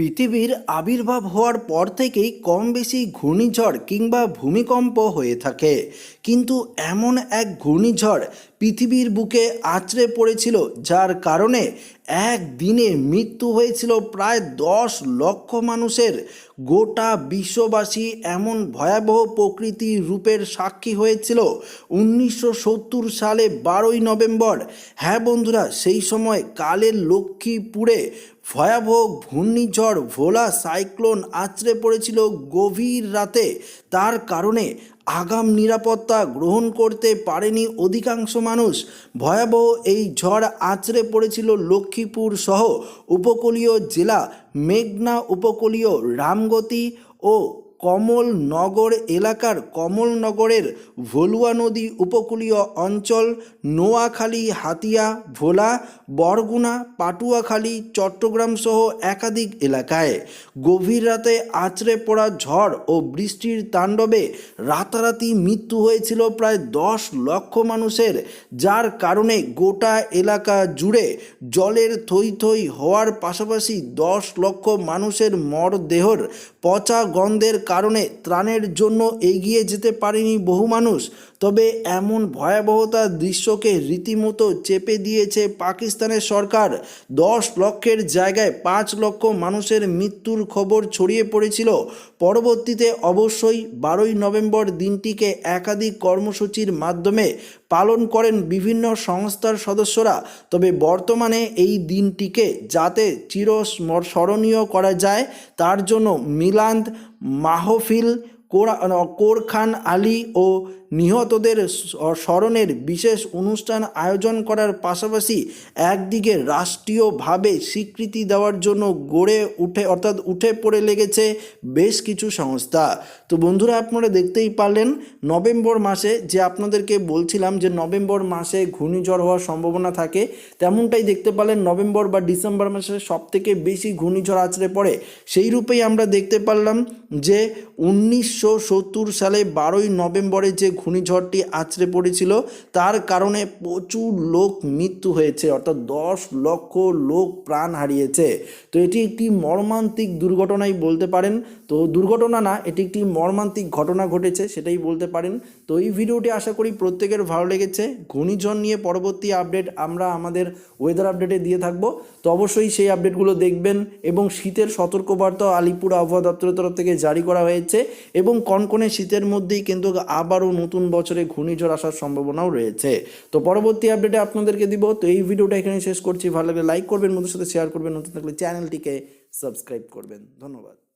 পৃথিবীর আবির্ভাব হওয়ার পর থেকেই কম বেশি ঘূর্ণিঝড় কিংবা ভূমিকম্প হয়ে থাকে। কিন্তু এমন এক ঘূর্ণিঝড় পৃথিবীর বুকে আঁচড়ে পড়েছিল, যার কারণে একদিনে মৃত্যু হয়েছিল প্রায় দশ লক্ষ মানুষের। গোটা বিশ্ববাসী এমন ভয়াবহ প্রকৃতির রূপের সাক্ষী হয়েছিল উনিশশো সত্তর সালে বারোই নভেম্বর। হ্যাঁ বন্ধুরা, সেই সময় কালের লক্ষ্মীপুরে ভয়াবহ ঘূর্ণিঝড়, ভোলা সাইক্লোন আছড়ে পড়েছিল গভীর রাতে। তার কারণে আগাম নিরাপত্তা গ্রহণ করতে পারেনি অধিকাংশ মানুষ। ভয়াবহ এই ঝড় আঁচড়ে পড়েছিল লক্ষ্মীপুর সহ উপকূলীয় জেলা। মেঘনা উপকূলীয় রামগতি ও কমলনগর এলাকার কমলনগরের ভলুয়া নদী উপকূলীয় অঞ্চল নোয়াখালী, হাতিয়া, ভোলা, বরগুনা, পাটুয়াখালী, চট্টগ্রাম সহ একাধিক এলাকায়। গভীর রাতে আছড়ে পড়া ঝড় ও বৃষ্টির তাণ্ডবে রাতারাতি মৃত্যু হয়েছিল প্রায় দশ লক্ষ মানুষের, যার কারণে গোটা এলাকা জুড়ে জলের থই থই হওয়ার পাশাপাশি দশ লক্ষ মানুষের মরদেহর পচা গন্ধের কারণে ত্রাণের জন্য এগিয়ে যেতে পারেনি বহু মানুষ। তবে এমন ভয়াবহতার দৃশ্যকে রীতিমতো চেপে দিয়েছে পাকিস্তানের সরকার। দশ লক্ষের জায়গায় পাঁচ লক্ষ মানুষের মৃত্যুর খবর ছড়িয়ে পড়েছিল। পরবর্তীতে অবশ্যই বারোই নভেম্বর দিনটিকে একাধিক কর্মসূচির মাধ্যমে পালন করেন বিভিন্ন সংস্থার সদস্যরা। তবে বর্তমানে এই দিনটিকে যাতে চিরস্মর স্মরণীয় করা যায়, তার জন্য মিলান্দ মাহফিল কোরা কোরখান আলী ও নিহতদের স্মরণের বিশেষ অনুষ্ঠান আয়োজন করার পাশাপাশি একদিকে রাষ্ট্রীয়ভাবে স্বীকৃতি দেওয়ার জন্য গড়ে উঠে, অর্থাৎ উঠে পড়ে লেগেছে বেশ কিছু সংস্থা। তো বন্ধুরা, আপনারা দেখতেই পারলেন নভেম্বর মাসে যে আপনাদেরকে বলছিলাম যে নভেম্বর মাসে ঘূর্ণিঝড় হওয়ার সম্ভাবনা থাকে, তেমনটাই দেখতে পারলেন নভেম্বর বা ডিসেম্বর মাসে সবথেকে বেশি ঘূর্ণিঝড় আছড়ে পড়ে। সেই রূপেই আমরা দেখতে পারলাম যে উনিশশো সত্তর সালে বারোই নভেম্বরে যে ঘূর্ণিঝড়টি আছড়ে পড়েছিল। তার কারণে প্রচুর লোক মৃত্যু হয়েছে, অর্থাৎ দশ লক্ষ লোক প্রাণ হারিয়েছে। তো এটি একটি মর্মান্তিক দুর্ঘটনাই বলতে পারেন। তো দুর্ঘটনা না, এটি একটি মর্মান্তিক ঘটনা ঘটেছে, সেটাই বলতে পারেন। তো এই ভিডিওটি আশা করি প্রত্যেকের ভালো লেগেছে। ঘূর্ণিঝড় নিয়ে পরবর্তী আপডেট আমরা আমাদের ওয়েদার আপডেটে দিয়ে থাকব। তো অবশ্যই সেই আপডেটগুলো দেখবেন এবং শীতের সতর্কবার্তা আলিপুর আবহাওয়া দপ্তরের তরফ থেকে জারি করা হয়েছে এবং কনকনে শীতের মধ্যেই কিন্তু আবারও নতুন বছরে ঘূর্ণিঝড় আসার সম্ভাবনাও রয়েছে। তো পরবর্তী আপডেটে আপনাদেরকে দিব। তো এই ভিডিওটা এখানে শেষ করছি। ভালো লাগলে লাইক করবেন বন্ধুর সাথে শেয়ার করবেন। নতুন থাকলে চ্যানেলটিকে সাবস্ক্রাইব করবেন। ধন্যবাদ।